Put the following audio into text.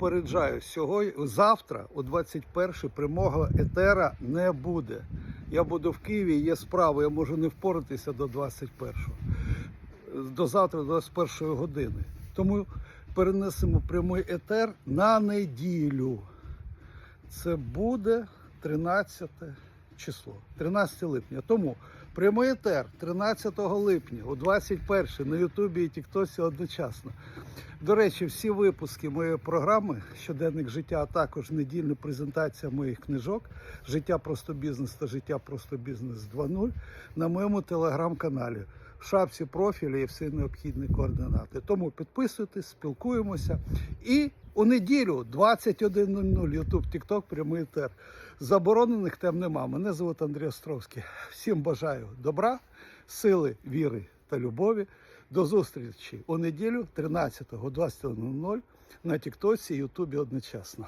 попереджаю, сьогодні, завтра о 21 прямого етера не буде. Я буду в Києві, є справи, я можу не впоратися до 21-го. До завтра, до 21 години. Тому перенесемо прямий етер на неділю. Це буде 13 число, 13 липня. Тому прямий етер 13 липня о 21 на Ютубі і Тіктосі одночасно. До речі, всі випуски моєї програми Щоденник життя, а також недільна презентація моїх книжок Життя просто бізнес та життя просто бізнес 2.0 на моєму телеграм-каналі. В шапці профілю є всі необхідні координати. Тому підписуйтесь, спілкуємося. І у неділю 21.00 Ютуб, Тікток, прямий етер. Заборонених тем нема. Мене звуть Андрій Островський. Всім бажаю добра, сили, віри та любові. До зустрічі у неділю 13 о 20.00 на Тіктоці і Ютубі одночасно.